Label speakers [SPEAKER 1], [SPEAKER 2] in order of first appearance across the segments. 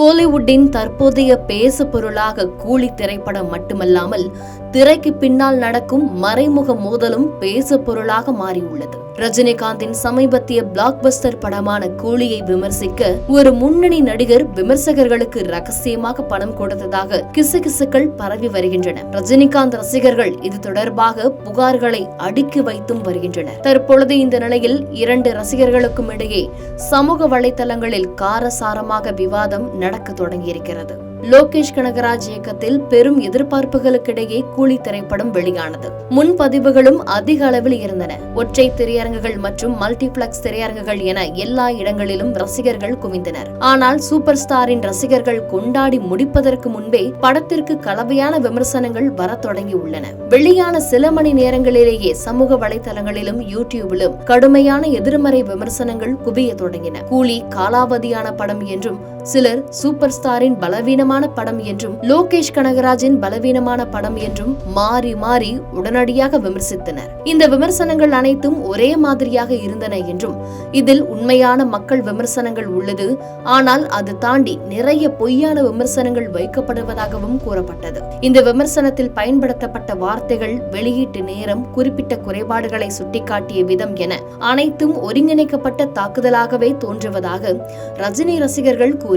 [SPEAKER 1] கோலிவுட்டின் தற்போதைய பேசு பொருளாக கூலி திரைப்படம் மட்டுமல்லாமல் திரைக்கு பின்னால் நடக்கும் மறைமுக மோதலும் பேசு பொருளாக மாறியுள்ளது. ரஜினிகாந்தின் சமீபத்திய பிளாக்பஸ்டர் படமான கூலியை விமர்சிக்க ஒரு முன்னணி நடிகர் விமர்சகர்களுக்கு ரகசியமாக பணம் கொடுத்ததாக கிசுகிசுக்கள் பரவி வருகின்றன. ரஜினிகாந்த் ரசிகர்கள் இது தொடர்பாக புகார்களை அடுக்கி வைத்தும் வருகின்றனர். தற்பொழுது இந்த நிலையில் இரண்டு ரசிகர்களுக்கும் இடையே சமூக வலைதளங்களில் காரசாரமாக விவாதம் நடக்க தொடங்கியிருக்கிறது. லோகேஷ் கனகராஜ் இயக்கத்தில் பெரும் எதிர்பார்ப்புகளுக்கிடையே கூலி திரைப்படம் வெளியானது. முன்பதிவுகளும் அதிக அளவில் இருந்தன. ஒற்றை திரையரங்குகள் மற்றும் மல்டிபிளக்ஸ் திரையரங்குகள் என எல்லா இடங்களிலும் ரசிகர்கள் குவிந்தனர். ஆனால் சூப்பர் ஸ்டாரின் ரசிகர்கள் கொண்டாடி முடிப்பதற்கு முன்பே படத்திற்கு கலவையான விமர்சனங்கள் வரத் தொடங்கியுள்ளன. வெளியான சில மணி நேரங்களிலேயே சமூக வலைதளங்களிலும் யூடியூபிலும் கடுமையான எதிர்மறை விமர்சனங்கள் குவிய தொடங்கின. கூலி காலாவதியான படம் என்றும் சிலர் சூப்பர் ஸ்டாரின் பலவீனமான படம் என்றும் லோகேஷ் கனகராஜின் பலவீனமான படம் என்றும் மாறி மாறி உடனடியாக விமர்சித்தனர். இந்த விமர்சனங்கள் அனைத்தும் ஒரே மாதிரியாக இருந்தன என்றும் இதில் உண்மையான மக்கள் விமர்சனங்கள் உள்ளது. ஆனால் அது தாண்டி நிறைய பொய்யான விமர்சனங்கள் வைக்கப்படுவதாகவும் கூறப்பட்டது. இந்த விமர்சனத்தில் பயன்படுத்தப்பட்ட வார்த்தைகள் வெளியீட்டு நேரம் குறிப்பிட்ட குறைபாடுகளை சுட்டிக்காட்டிய விதம் என அனைத்தும் ஒருங்கிணைக்கப்பட்ட தாக்குதலாகவே தோன்றுவதாக ரஜினி ரசிகர்கள் கூறினர்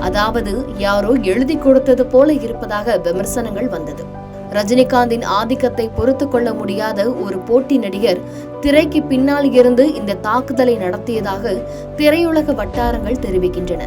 [SPEAKER 1] அதாவது யாரோ எழுதி கொடுத்தது போல இருப்பதாக விமர்சனங்கள் வந்தது. ரஜினிகாந்தின் ஆதிக்கத்தை பொறுத்து கொள்ள முடியாத ஒரு போட்டி நடிகர் திரைக்கு பின்னால் இருந்து இந்த தாக்குதலை நடத்தியதாக திரையுலக வட்டாரங்கள் தெரிவிக்கின்றன.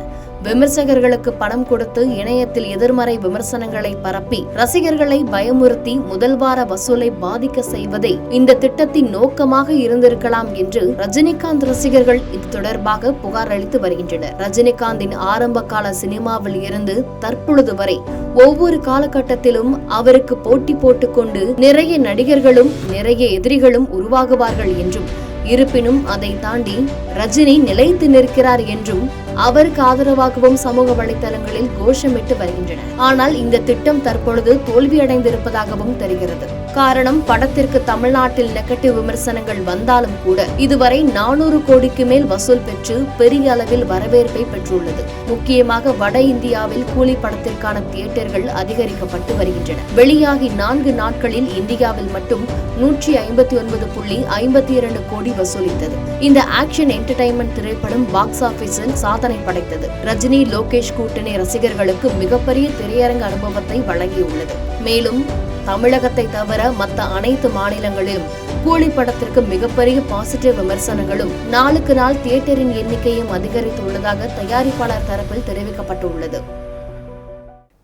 [SPEAKER 1] விமர்சகர்களுக்கு பணம் கொடுத்து இணையத்தில் எதிர்மறை விமர்சனங்களை பரப்பி ரசிகர்களை பயமுறுத்தி முதல் வார வசூலை பாதிக்க செய்வதே இந்த திட்டத்தின் நோக்கமாக இருந்திருக்கலாம் என்று ரஜினிகாந்த் ரசிகர்கள் இது தொடர்பாக புகார் அளித்து வருகின்றனர். ரஜினிகாந்தின் ஆரம்ப கால சினிமாவில் இருந்து தற்பொழுது வரை ஒவ்வொரு காலகட்டத்திலும் அவருக்கு போட்டி போட்டுக்கொண்டு நிறைய நடிகர்களும் நிறைய எதிரிகளும் உருவாகுவார்கள் என்றும் இருப்பினும் அதை தாண்டி ரஜினி நிலைத்து நிற்கிறார் என்றும் அவருக்கு ஆதரவாகவும் சமூக வலைதளங்களில் கோஷமிட்டு வருகின்றனர் ஆனால் இந்த திட்டம் தற்பொழுது தோல்வியடைந்திருப்பதாகவும் தெரிகிறது. காரணம் படத்திற்கு தமிழ்நாட்டில் நெகட்டிவ் விமர்சனங்கள் வந்தாலும் கூட இதுவரை நானூறு கோடிக்கு மேல் வசூல் பெற்று பெரிய அளவில் வரவேற்பை பெற்றுள்ளது. முக்கியமாக வட இந்தியாவில் கூலி படத்திற்கான தியேட்டர்கள் அதிகரிக்கப்பட்டு வருகின்றன. வெளியாகி நான்கு நாட்களில் இந்தியாவில் மட்டும் நூற்றி ஐம்பத்தி ஒன்பது புள்ளி ஐம்பத்தி இரண்டு கோடி வசூலித்தது. இந்த ஆக்ஷன் என்டர்டைன்மெண்ட் திரைப்படம் பாக்ஸ் ஆபீஸில் சாதனை படைத்தது. ரஜினி லோகேஷ் கூட்டணி ரசிகர்களுக்கு மிகப்பெரிய திரையரங்க அனுபவத்தை வழங்கியுள்ளது. மேலும் தமிழகத்தை தவிர மற்ற அனைத்து மாநிலங்களிலும் கூலி படத்திற்கு மிகப்பெரிய பாசிட்டிவ் விமர்சனங்களும் நாளுக்கு நாள் தியேட்டரின் எண்ணிக்கையும் அதிகரித்துள்ளதாக தயாரிப்பாளர் தரப்பில் தெரிவிக்கப்பட்டுள்ளது.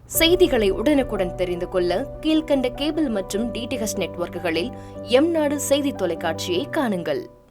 [SPEAKER 1] செய்திகளை உடனுக்குடன் தெரிந்து கொள்ள கீழ்கண்ட கேபிள் மற்றும் டிடிஹெச் நெட்வொர்க்குகளில் எம் நாடு செய்தி தொலைக்காட்சியை காணுங்கள்.